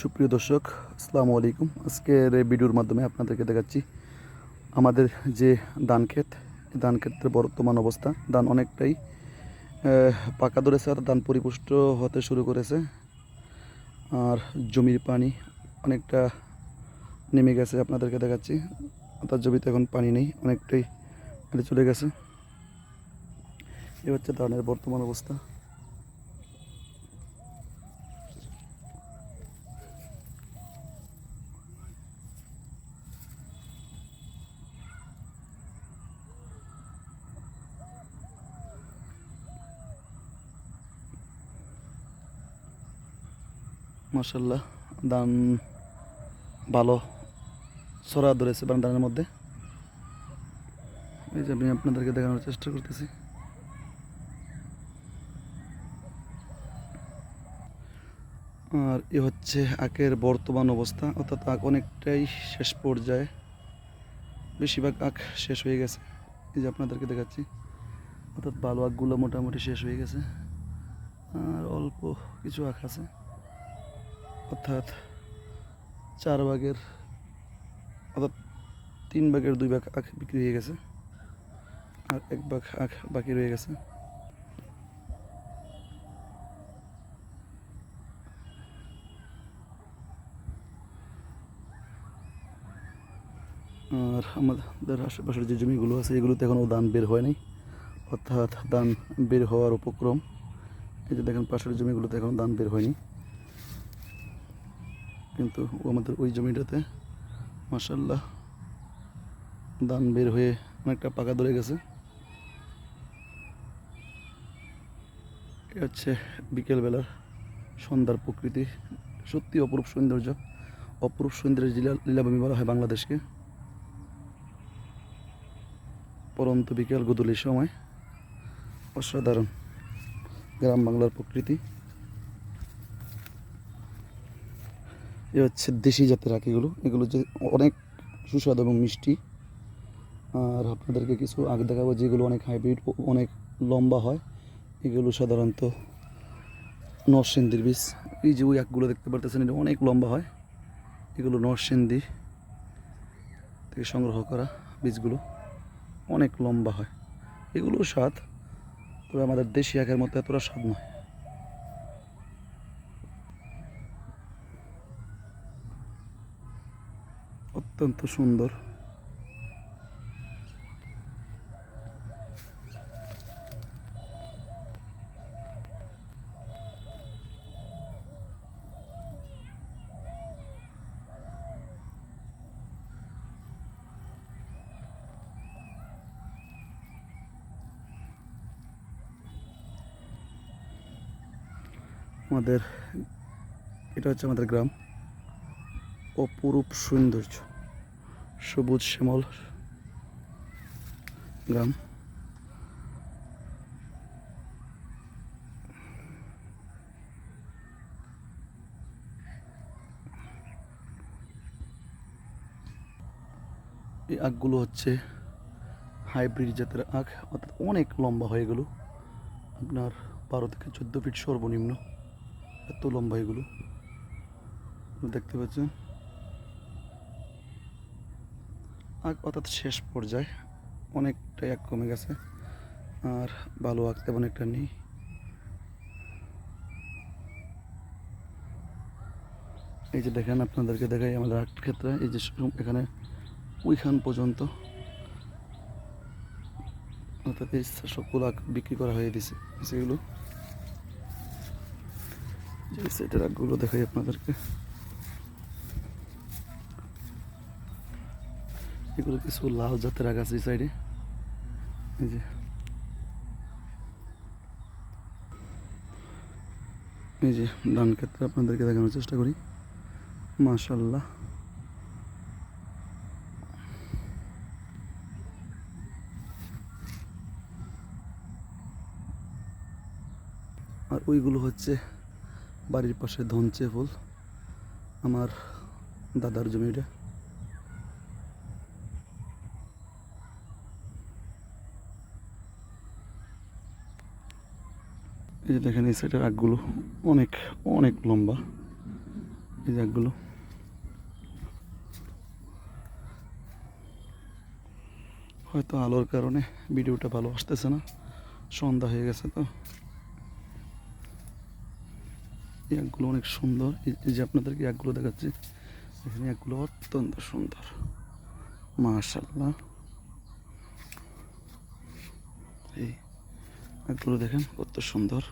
সুপ্রিয় দর্শক, আসসালামু আলাইকুম। আজকের এই ভিডিওর মাধ্যমে আপনাদেরকে দেখাচ্ছি আমাদের যে ধান ক্ষেত ধান বর্তমান অবস্থা। ধান অনেকটাই পাকা ধরেছে আর ধান পরিপুষ্ট হতে শুরু করেছে। আর জমির পানি অনেকটা নেমে গেছে আপনাদেরকে দেখাচ্ছি। তার জমিতে এখন পানি নেই, অনেকটাই চলে গেছে। এ হচ্ছে ধানের বর্তমান অবস্থা। মাসাল্লাহ ধান ভালো সরা ধরেছে ধানের মধ্যে। এই যে আমি আপনাদেরকে দেখানোর চেষ্টা করতেছি। আর এ হচ্ছে আখের বর্তমান অবস্থা, অর্থাৎ আখ অনেকটাই শেষ পর্যায়ে। বেশিরভাগ আখ শেষ হয়ে গেছে। এই যে আপনাদেরকে দেখাচ্ছি, অর্থাৎ ভালো আখগুলো মোটামুটি শেষ হয়ে গেছে। আর অল্প কিছু আখ আছে। অর্থাৎ চার ভাগের, অর্থাৎ তিন ভাগের দুই ভাগ আখ বিক্রি হয়ে গেছে আর এক ভাগ আখ বাকি রয়ে গেছে। আর আমাদের আশেপাশের যে জমিগুলো আছে, এগুলোতে এখনও ধান বের হয়নি অর্থাৎ ধান বের হওয়ার উপক্রম, এই যে দেখেন পাশের জমিগুলোতে এখনও ধান বের হয়নি। কিন্তু আমাদের ওই জমিটাতে মাসাল্লাহ ধান বের হয়ে অনেকটা পাকা ধরে গেছে। হচ্ছে বিকেলবেলার সন্ধ্যার প্রকৃতি। সত্যি অপরূপ সৌন্দর্য। অপরূপ সৌন্দর্য লীলা, লীলাভূমি বলা হয় বাংলাদেশকে। পরন্ত বিকেল গদুলির সময়। অসাধারণ। গ্রাম বাংলার প্রকৃতি। এ হচ্ছে দেশি জাতের আখ এগুলো যে অনেক সুস্বাদু এবং মিষ্টি। আর আপনাদেরকে কিছু আখ দেখাবো যেগুলো অনেক হাইব্রিড অনেক লম্বা হয়। এগুলো সাধারণত নরসিংদীর বীজ। এই যে ওই আখগুলো দেখতে পারতেছেন, এটা অনেক লম্বা হয়। এগুলো নরসিংদী থেকে সংগ্রহ করা বীজগুলো অনেক লম্বা হয়। এগুলো স্বাদ, তবে আমাদের দেশি আখের মতো এতটা স্বাদ নয়। অত্যন্ত সুন্দর। আমাদের এটা হচ্ছে আমাদের গ্রাম। অপরূপ সৌন্দর্য। সবুজ শ্যামল গ্রাম। এই আখগুলো হচ্ছে হাইব্রিড জাতের আখ, অর্থাৎ অনেক লম্বা হয়ে গেল। আপনার বারো থেকে চোদ্দ ফিট সর্বনিম্ন, এত লম্বা এগুলো দেখতে পাচ্ছেন আগ অর্থাৎ শেষ পর্যায়ে অনেকটাই আগ কমে গেছে। আর ভালো আগ তেমন একটা নেই। এই যে দেখেন, আপনাদেরকে দেখাই আমাদের আর্ট ক্ষেত্রে। এই যে এখানে ওইখান পর্যন্ত অর্থাৎ এই সকল আগ বিক্রি করা হয়ে দিছে সেগুলো সেটের আগগুলো দেখাই আপনাদেরকে। এগুলো কিছু লাল জাতের আগ আছে এই সাইডে এই যে। এই যে ধান ক্ষেত্রে আপনাদেরকে দেখানোর চেষ্টা করি। মাশাল্লাহ আর ওইগুলো হচ্ছে বাড়ির পাশে ধনচে ফুল। আমার দাদার জমিটা এই যে দেখেন, এই সাইডের আগগুলো অনেক অনেক লম্বা। এই আগগুলো হয়তো আলোর কারণে ভিডিওটা ভালো আসতেছে না। সন্ধ্যা হয়ে গেছে তো। এই আগগুলো অনেক সুন্দর। এই যে আপনাদেরকে আগগুলো দেখাচ্ছি, এখানে আগগুলো অত্যন্ত সুন্দর। মাশাল্লাহ এই একগুলো দেখেন কত সুন্দর।